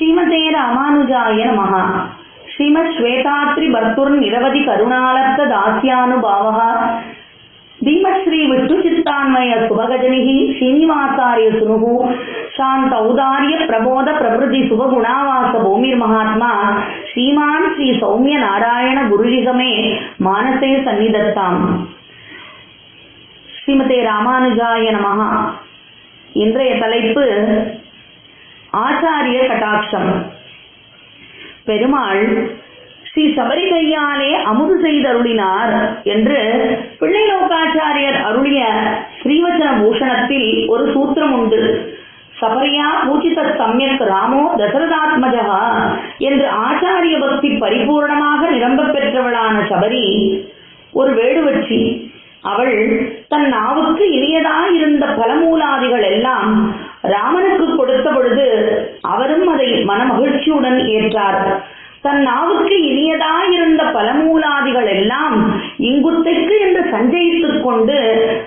ஸ்ரீமதே ராமானுஜாய நமः ஸ்ரீமத் ஸ்வேதாத்ரி பர்த்துர் நிரவதி கருணாலப்த தாஸ்யானுபாவः பீமஸ்ரீ விஷ்ணு சித்தான்மய சுபகஜனிகி ஸ்ரீனிவாசாரிய சுனுகு சாந்த ஔதாரிய பிரபோத பிரபுதி சுபகுணாவாச பூமிர் மகாத்மா ஸ்ரீமான் ஸ்ரீ சௌமிய நாராயண குருஜிகமே மானசே சந்நிதத்தாம். ஸ்ரீமதே ராமானுஜாய நமஹா. இன்றைய தலைப்பு ஆச்சாரிய கட்டாட்சம் பெருமாள் ஸ்ரீ சபரி கையாலே அமுது செய்தருளினார் என்று பிள்ளை லோகாச்சாரியர் அருளிய ஸ்ரீவச்சன பூஷணத்தில் ஒரு சூத்திரம் உண்டு. சபரியா பூஜித சமயக் ராமோ தசரதாத்மஜா என்று ஆச்சாரிய பக்தி பரிபூர்ணமாக நிரம்பப் பெற்றவளான சபரி ஒரு வேடுவச்சி. அவள் தன் நாவுக்கு இனியதாயிருந்த பலமூலாதிகள் எல்லாம் ராம பொழுது அவரும் அதை மனமகிழ்ச்சியுடன் ஏற்றார். தன் நாவுக்கு இனியதாயிருந்த பலமூலாதிகள் எல்லாம் இங்குத்தைக்கு என்று சஞ்சயித்துக் கொண்டு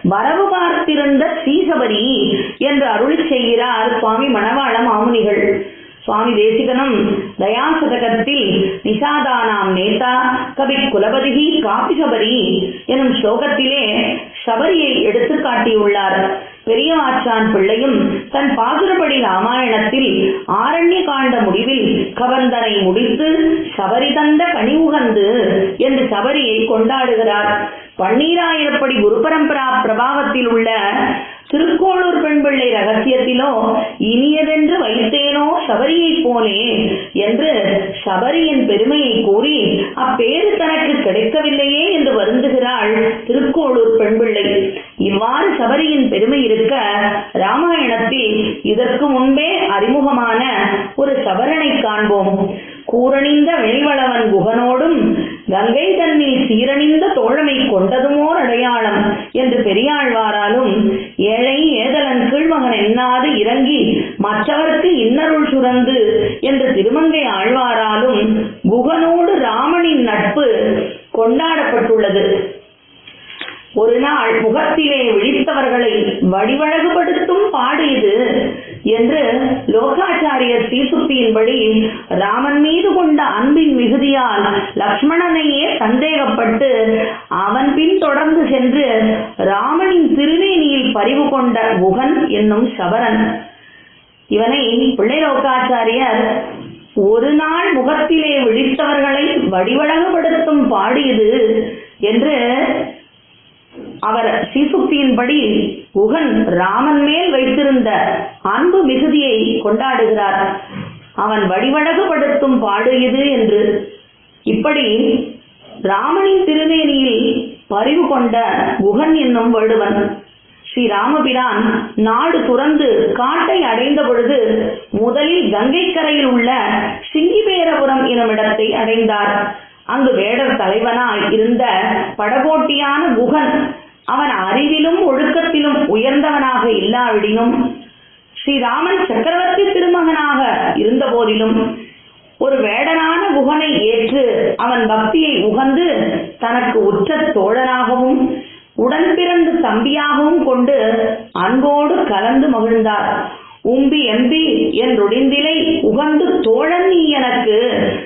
வரவு பார்த்திருந்த சீசபரி என்று அருள் செய்கிறார் சுவாமி மணவாள மாமுனிகள். சுவாமி தேசிகனும் தயாசதகத்தில் நிஷாதானாம் நேதா கவி குலபதிகி காப்பி எனும் ஸ்லோகத்திலே சபரியை எடுத்து காட்டியுள்ளார். பெரியமாச்சான் பிள்ளையும் தன் பாசுரப்படி ராமாயணத்தில் ஆரண்ய காண்ட முடிவில் கவர்ந்தனை முடித்து சபரி தந்த கனி உகந்து என்று சபரியை கொண்டாடுகிறார். பன்னீராயிரப்படி குரு பரம்பரா பிரபாவத்தில் உள்ள திருக்கோளூர் பெண் பிள்ளை ரகசியத்திலோ இனியதென்று வைத்தே சபரியைப் போலே என்று சபரியின் பெருமையை கூறி அப்பேறு தனக்கு கிடைக்கவில்லையே என்று வருந்துகிறாள் திருக்கோளூர் பெண்பிள்ளை. இவ்வாறு சபரியின் பெருமை இருக்க ராமாயணத்தில் இதற்கு முன்பே அறிமுகமான ஒரு சபரனை காண்போம். கூரணிந்த வெளிவளவன் குகனோடும் கங்கை தன்னில் சீரணிந்த தோழமை கொண்டதுமோர் அடையாளம் என்று பெரியாழ்வாராலும் ஏழை ஏதலன் கீழ்மகன் எண்ணாது இறங்கி மற்றவர்க்கு இன்னருள் சுரந்து என்று திருமங்கை ஆழ்வாராலும் குகனோடு ராமனின் நட்பு கொண்டாடப்பட்டுள்ளது ஒரு நாள் முகத்திலே விழித்தவர்களை வடிவழகுபடுத்தும் பாடு இது என்று லோகாச்சாரியர் தீசுக்தியின்படி ராமன் மீது கொண்ட அன்பின் மிகுதியால் லக்ஷ்மணனையே சந்தேகப்பட்டு அவன் பின் தொடர்ந்து சென்று ராமனின் திருவேணியில் பறிவு கொண்ட குகன் என்னும் சபரன். இவனை பிள்ளை லோகாச்சாரியர் ஒரு நாள் முகத்திலே விழித்தவர்களை வடிவழகுபடுத்தும் பாடியது அவர் ஸ்ரீசுக்தியின்படி குகன் ராமன் மேல் வைத்திருந்த அன்பு மிகுதியை கொண்டாடுகிறார். அவன் வடிவழகுபடுத்தும் பாடு இது என்று இப்படி ராமனின் திருவேணியில் பறிவு கொண்ட குகன் என்னும் வேடுவன் ஸ்ரீ ராமபிரான் நாடு துறந்து காட்டை அடைந்த பொழுது முதலில் கங்கை கரையில் உள்ள சிங்கிபேரபுரம் எனும் இடத்தை அடைந்தார். அங்கு வேடர் தலைவனாய் இருந்த படகோட்டியான குகன் அவன் அறிவிலும் ஒழுக்கத்திலும் உயர்ந்தவனாக இல்லாவிடினும் ஸ்ரீராமன் சக்கரவர்த்தி திருமகனாக இருந்த போதிலும் ஒரு வேடனான குகனை ஏற்று அவன் பக்தியை உகந்து தனக்கு உற்ற தோழனாகவும் உடன் பிறந்து தம்பியாகவும் கொண்டு அன்போடு கலந்து மகிழ்ந்தார். உம்பி எம்பி என்றொடிந்திலை உகந்து தோழன் நீ எனக்கு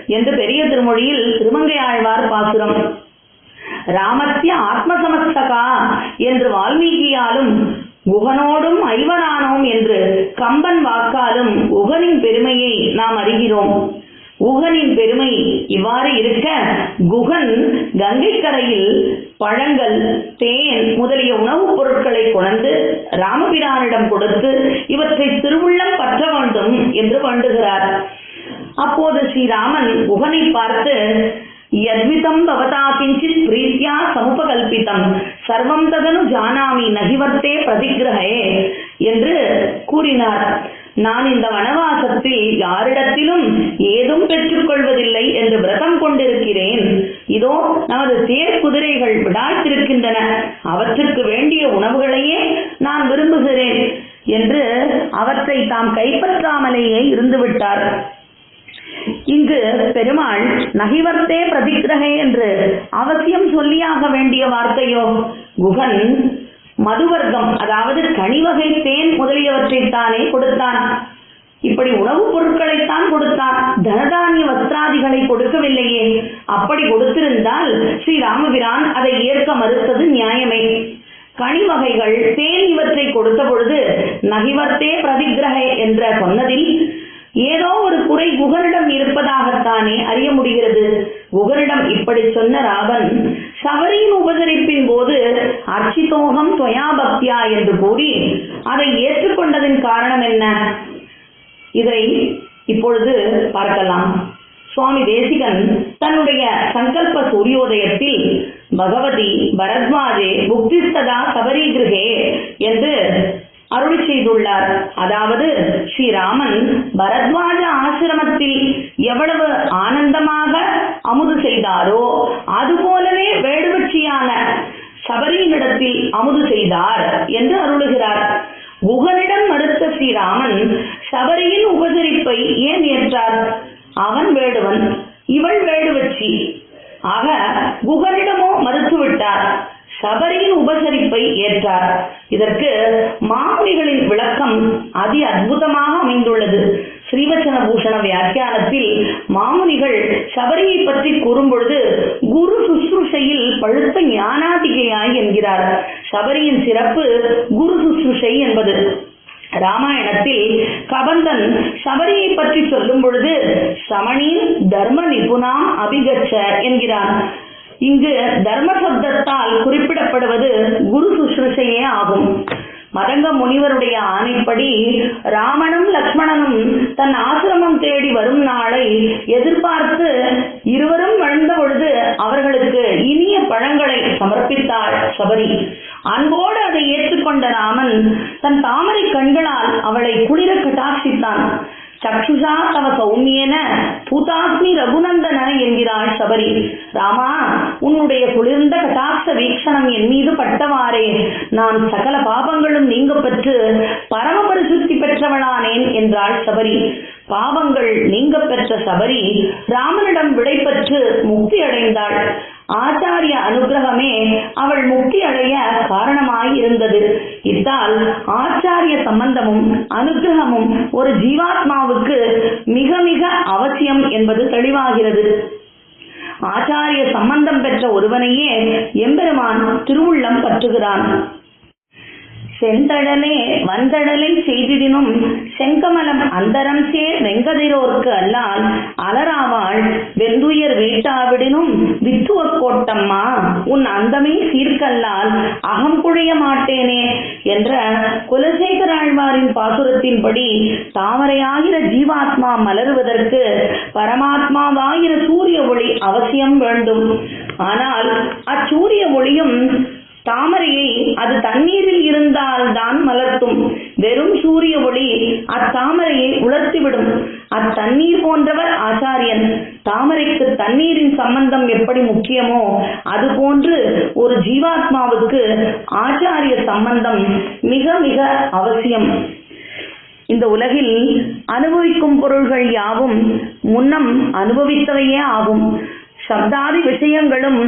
என்று பெரிய திருமொழியில் திருமங்கை ஆழ்வார் பாசுரம். ராமத்திய ஆத்மசமஸ்தகா என்று வால்மீகியாலும் குகனோடும் ஐவரானோம் என்று கம்பன் வாக்காலும் உகனின் பெருமையை நாம் அறிகிறோம். உகனின் பெருமை இவ்வாறு இருக்க குகன் கங்கை கரையில் பழங்கள் தேன் முதலிய உணவுப் பொருட்களை கொணர்ந்து ராமபிரானிடம் கொடுத்து இவற்றை திருவுள்ளம் பற்ற வேண்டும் என்று வேண்டுகிறார். அப்போது ஸ்ரீராமன் குகனை பார்த்து யத்விதம் भवता கிஞ்சித் प्रीत्या சமுபகல்பிதம் சர்வம் ததனு ஜானாமி நகிவர்த்தே பிரதிகிரகே என்று கூறினார். நான் இந்த வனவாசத்தில் யாரிடத்திலும் ஏதும் பெற்றுக்கொள்வதில்லை என்று விரதம் கொண்டிருக்கிறேன். இதோ நமது தேர் குதிரைகள் விடாய்த்திருக்கின்றன அவற்றுக்கு வேண்டிய உணவுகளையே நான் விரும்புகிறேன் என்று அவற்றை தாம் கைப்பற்றாமலேயே இருந்துவிட்டார். இங்கு பெருமாள் நகிவர்த்தே பிரதிகிரகே என்று அவசியம் சொல்லியாக வேண்டிய வார்த்தையோ? குகன் மதுவர்க்கம் அதாவது கனிவகை தேன் முதலியவற்றைத்தானே கொடுத்தான். இப்படி உணவுப் பொருட்களைத்தான் கொடுத்தான். தனதானிய வஸ்திராதிகளை கொடுக்கவில்லையே. அப்படி கொடுத்திருந்தால் ஸ்ரீ ராமபிரான் அதை ஏற்க மறுத்தது நியாயமே. கனி வகைகள் தேன் இவற்றை கொடுத்த பொழுது நகிவர்த்தே பிரதிகிரக என்ற சொன்னதில் ஏதோ ஒரு குறை குகனிடம் இருப்பதாகத்தானே அறிய முடிகிறது. குகனிடம் இப்படி சொன்ன ராவன் சபரியின் உபசரிப்பின் போது அர்ச்சிதோகம் துவயாபக்தியா என்று கூறி அதை ஏற்றுக்கொண்டதின் காரணம் என்ன? இதை இப்பொழுது பார்க்கலாம். சுவாமி தேசிகன் தன்னுடைய சங்கல்ப சூரியோதயத்தில் பகவதி பரத்வாஜே புக்திஸ்ததா சபரிகிருகே என்று அருள் செய்துள்ளார். அதாவது ஸ்ரீராமன் பரத்வாஜ ஆசிரமத்தில் எவ்வளவு ஆனந்தமாக அமுது செய்தாரோ அதுபோலவே வேடுவச்சியான சபரியினிடத்தில் அமுது செய்தார் என்று அருளுகிறார். குகனிடம் மறுத்த ஸ்ரீராமன் சபரியின் உபசரிப்பை ஏன் ஏற்றார்? அவன் வேடுவன் இவள் வேடுவச்சி ஆக குகனிடமோ மறுத்துவிட்டார். சபரியின் உபசரிப்பை ஏற்றார். இதற்கு மாமுனிகளின் விளக்கம் அதி அற்புதமாக அமைந்துள்ளது. ஸ்ரீவச்சன பூஷண வியாக்கியானத்தில் மாமுனிகள் சபரியை பற்றி கூறும்பொழுது குரு சுசுருஷையில் பழுத்த ஞானாதிகையாய் என்கிறார். சபரியின் சிறப்பு குரு சுசுருஷை என்பது. ராமாயணத்தில் கபந்தன் சபரியை பற்றி சொல்லும் பொழுது சமணின் தர்ம நிபுணாம் அபிகச்ச என்கிறான். இங்கு தர்ம சப்தத்தால் குறிப்பிடப்படுவது குரு சுஷ்ருஷையே ஆகும். மதங்க முனிவருடைய ஆணைப்படி ராமனும் லக்ஷ்மணனும் தன் ஆசிரமம் தேடி வரும் நாளை எதிர்பார்த்து இருவரும் வளர்ந்த பொழுது அவர்களுக்கு இனிய பழங்களை சமர்ப்பித்தாள் சபரி. அன்போடு அதை ஏற்றுக்கொண்ட ராமன் தன் தாமரை கண்களால் அவளை குளிர கட்டாட்சித்தான். சக்ஷுஷா தவ சௌமியன பூதாஸ்மி ரகுநந்தன என்கிறாள் சபரி. ராமா உன்னுடைய குளிர்ந்த கட்டாட்ச வீக்ஷணம் என் மீது பட்டவாறே. நான் சகல பாபங்களும் நீங்க பெற்று பரம பரிசுத்தி பெற்றவளானேன் என்றாள் சபரி. பாவங்கள் நீங்க பெற்ற சபரி ராமனிடம் விடை பெற்று முக்தி அடைந்தாள். ஆச்சாரிய அனுகிரகமே அவள் முக்தி அடைய காரணமாய் இருந்தது. இத்தால் ஆச்சாரிய சம்பந்தமும் அனுகிரகமும் ஒரு ஜீவாத்மாவுக்கு மிக மிக அவசியம் என்பது தெளிவாகிறது. ஆச்சாரிய சம்பந்தம் பெற்ற ஒருவனையே எம்பெருமான் திருவுள்ளம் பற்றுகிறான். செந்தடலே வந்தடலை செய்திடினும் செங்கமலம் அந்தரம் சேர் வெங்கதிரோர்க்கு அல்லால் அலராவாள் வெந்துயர் வீட்டாவிடினும் வித்துவ கோட்டம்மா உன் அந்தமே சீர்கல்லால் அகம் குழைய மாட்டேனே என்ற குலசேகர ஆழ்வாரின் பாசுரத்தின்படி தாமரையாகிற ஜீவாத்மா மலருவதற்கு பரமாத்மாவாகிற சூரிய ஒளி அவசியம் வேண்டும். ஆனால் அச்சூரிய ஒளியும் தாமரையை அது தண்ணீரில் இருந்தால் தான் மலர்த்தும் வெறும் சூரிய ஒளி தாமரையை உலர்த்திவிடும். அத்தண்ணீர் போன்றவர் ஆச்சாரியன். தாமரைக்கு தண்ணீரின் சம்பந்தம் எப்படி முக்கியமோ அதுபோன்று ஒரு ஜீவாத்மாவுக்கு ஆச்சாரிய சம்பந்தம் மிக மிக அவசியம். இந்த உலகில் அனுபவிக்கும் பொருள்கள் யாவும் முன்னம் அனுபவித்தவையே ஆகும். சப்தாதி விஷயங்களும்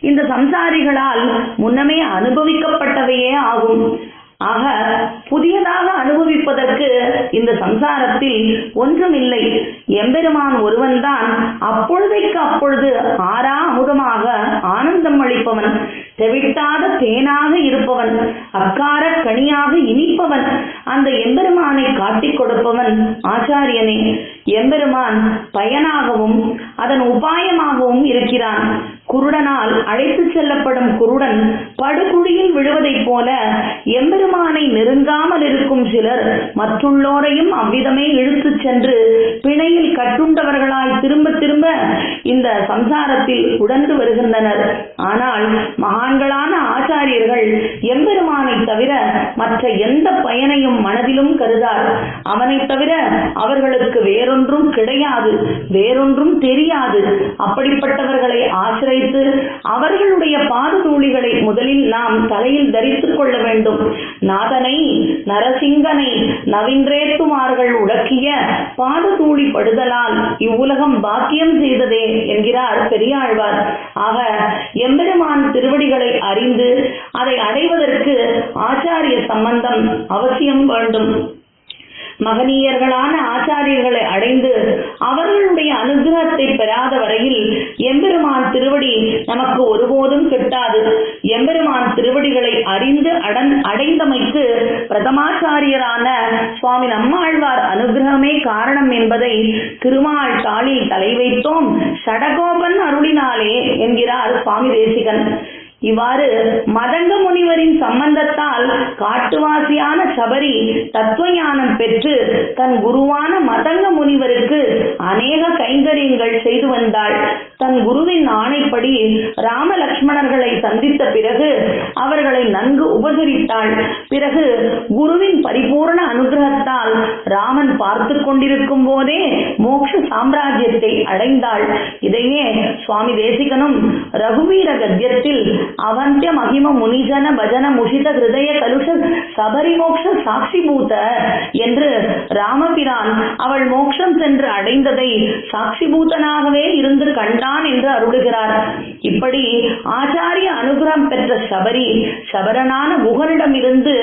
இந்த சம்சாரிகளால் முன்னமே அனுபவிக்கப்பட்டவையே ஆகும். ஆக புதியதாக அனுபவிப்பதற்கு இந்த சம்சாரத்தில் ஒன்றுமில்லை. எம்பெருமான் ஒருவன்தான். அப்பொழுதைக்கு அப்பொழுது ஆறா அமுதமாக ஆனந்தம் அளிப்பவன். தெவிட்டாத தேனாக இருப்பவன். அக்கார கனியாக இனிப்பவன். அந்த எம்பெருமானை காட்டிக் கொடுப்பவன் ஆச்சாரியனே. எம்பெருமான் பயனாகவும் அதன் உபாயமாகவும் இருக்கிறான். குருடனால் அழைத்து செல்லப்படும் குருடன் படுகுழியில் விழுவதைப் போல எம்பெருமானை நெருங்காமல் இருக்கும் சிலர் மற்றுள்ளோரையும் அவ்விதமே இழுத்துச் சென்று பிணையில் கட்டுண்டவர்களாய் திரும்ப திரும்ப இந்த சம்சாரத்தில் உடந்து வருகின்றனர். ஆனால் மகான்களான ஆச்சாரியர்கள் எம்பெருமானை தவிர மற்ற எந்த பயனையும் மனதிலும் கருதார். அவனை தவிர அவர்களுக்கு வேறொன்றும் கிடையாது வேறொன்றும் தெரியாது. அப்படிப்பட்டவர்களை ஆசிரித்து அவர்களுடைய பாததூளிகளை முதலில் நாம் தலையில் தரித்துக் கொள்ள வேண்டும். நாதனை நரசிங்கனை நவீன்றேத்துமார்கள் உடக்கிய பாததூளி படுதலால் இவ்வுலகம் பாக்கியம் செய்ததே என்கிறார் பெரியாழ்வார். ஆக எம்பெருமான் திருவடிகளை அறிந்து அதை அடைவதற்கு ஆச்சாரிய சம்பந்தம் அவசியம் வேண்டும். மகனீயர்களான ஆச்சாரியர்களை அடைந்து அவர்களுடைய அனுகிரகத்தை பெறாத வரையில் எம்பெருமான் திருவடி நமக்கு ஒருபோதும் கிட்டாது. எம்பெருமான் திருவடிகளை அறிந்து அடன் அடைந்தமைக்கு பிரதமாச்சாரியரான சுவாமி நம்மாழ்வார் அனுகிரகமே காரணம் என்பதை திருமால் தாளில் தலை வைத்தோம். சடகோபன் அருளினாலே என்கிறார் சுவாமி தேசிகன். இவ்வாறு மதங்க முனிவரின் சம்பந்தத்தால் காட்டுவாசியான சபரி தத்துவஞானம் பெற்று தன் குருவான மதங்க முனிவருக்கு அநேக கைங்கரியங்கள் செய்து வந்தாள். தன் குருவின் ஆணைப்படி ராமலட்சுமி லக்ஷ்மணர்களை சந்தித்த பிறகு அவர்களை நன்கு உபசரித்தாள். பிறகு குருவின் பரிபூர்ண அனுகிரகத்தால் ராமன் பார்த்து கொண்டிருக்கும் போதே மோட்ச சாம்ராஜ்யத்தை அடைந்தாள். இதையே சுவாமி தேசிகனும் ரகுவீர கத்தியத்தில் அவந்திய மகிம முனிஜன பஜன முஷித ஹிருதய கலுஷ சபரி மோக்ஷ சாட்சிபூத என்று ராமபிரான் அவள் மோட்சம் சென்று அடைந்ததை சாட்சிபூதனாகவே இருந்து கண்டான் என்று அருளுகிறார். இப்படி ஆச்சாரிய அனுகிரகம் பெற்ற சபரி சபரனான குகனிடமிருந்து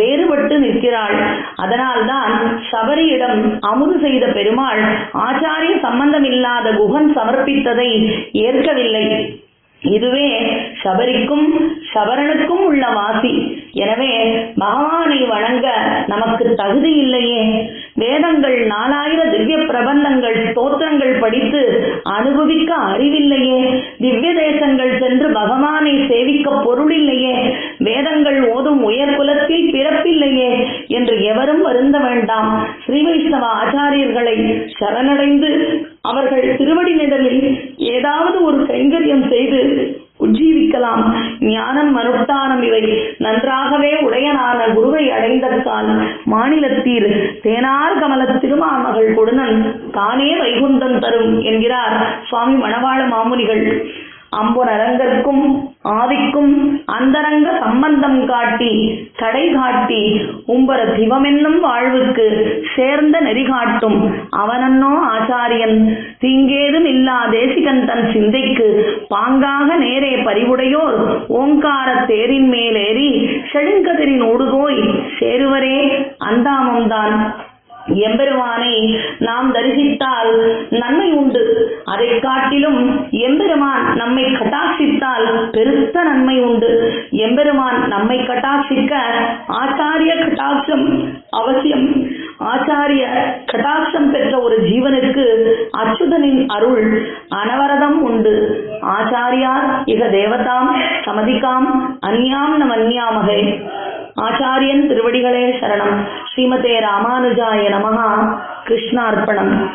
வேறுபட்டு நிற்கிறாள். அதனால்தான் சபரியிடம் அமுது செய்த பெருமாள் ஆச்சாரிய சம்பந்தமில்லாத குகன் சமர்ப்பித்ததை ஏற்கவில்லை. இதுவே சபரிக்கும் சபரனுக்கும் உள்ள வாசி. எனவே பகவானை வணங்க நமக்கு தகுதி இல்லையே. வேதங்கள் நாலாயிர திவ்ய பிரபந்தங்கள் ஸ்தோத்திரங்கள் படித்து அனுபவிக்க அறிவில்லையே. திவ்ய தேசங்கள் சென்று பகவானை சேவிக்க பொருள் இல்லையே வேதங்கள் ஓதும் உயர் குலத்தில் பிறப்பில்லையே என்று எவரும் வருந்த வேண்டாம். ஸ்ரீ வைஷ்ணவ ஆச்சாரியர்களை சரணடைந்து அவர்கள் திருவடி நிழலில் ஏதாவது ஒரு கைங்கரியம் செய்து சிந்திக்கலாம் ஞானம் மனுஷ்டானம் இவை. நன்றாகவே உடையனான குருவை அடைந்ததால் மாநிலத்தீர் தேனார் கமல திருமாமகள் கொடுனன் தானே வைகுந்தம் தரும் என்கிறார் சுவாமி மணவாள மாமுனிகள். அம்புனரங்கற்கும் ஆதிக்கும் அந்தரங்க சம்பந்தம் காட்டி தடை காட்டி உம்பர சிவமென்னும் வாழ்வுக்கு சேர்ந்த நெறி காட்டும் அவனன்னோ ஆச்சாரியன். தீங்கேதும் இல்லா தேசிகன் தன் சிந்தைக்கு பாங்காக நேரே பறிவுடையோர் ஓங்கார தேரின் மேலேறி செழுங்கதிரின் ஓடுகோய் சேருவரே அந்தாமம்தான். எம்பெருமானை நாம் தரிசித்தால் நன்மை உண்டு. அதை காட்டிலும் எம்பெருமான் நம்மை கட்டாட்சித்தால் பெருத்த நன்மை உண்டு. எம்பெருமான் நம்மை கட்டாட்சிக்க ஆச்சாரிய கட்டாட்சம் அவசியம். ஆச்சாரிய கட்டாட்சம் பெற்ற ஒரு ஜீவனுக்கு அச்சுதனின் அருள் அனவரதம் உண்டு. ஆச்சாரியார் இக தேவதாம் சமதிக்காம் அந்யாம் நம் அந்யாமகை. ஆச்சாரியன் திருவடிகளே சரணம். ஸ்ரீமதே ராமானுஜாய நமகா கிருஷ்ணார்ப்பணம்.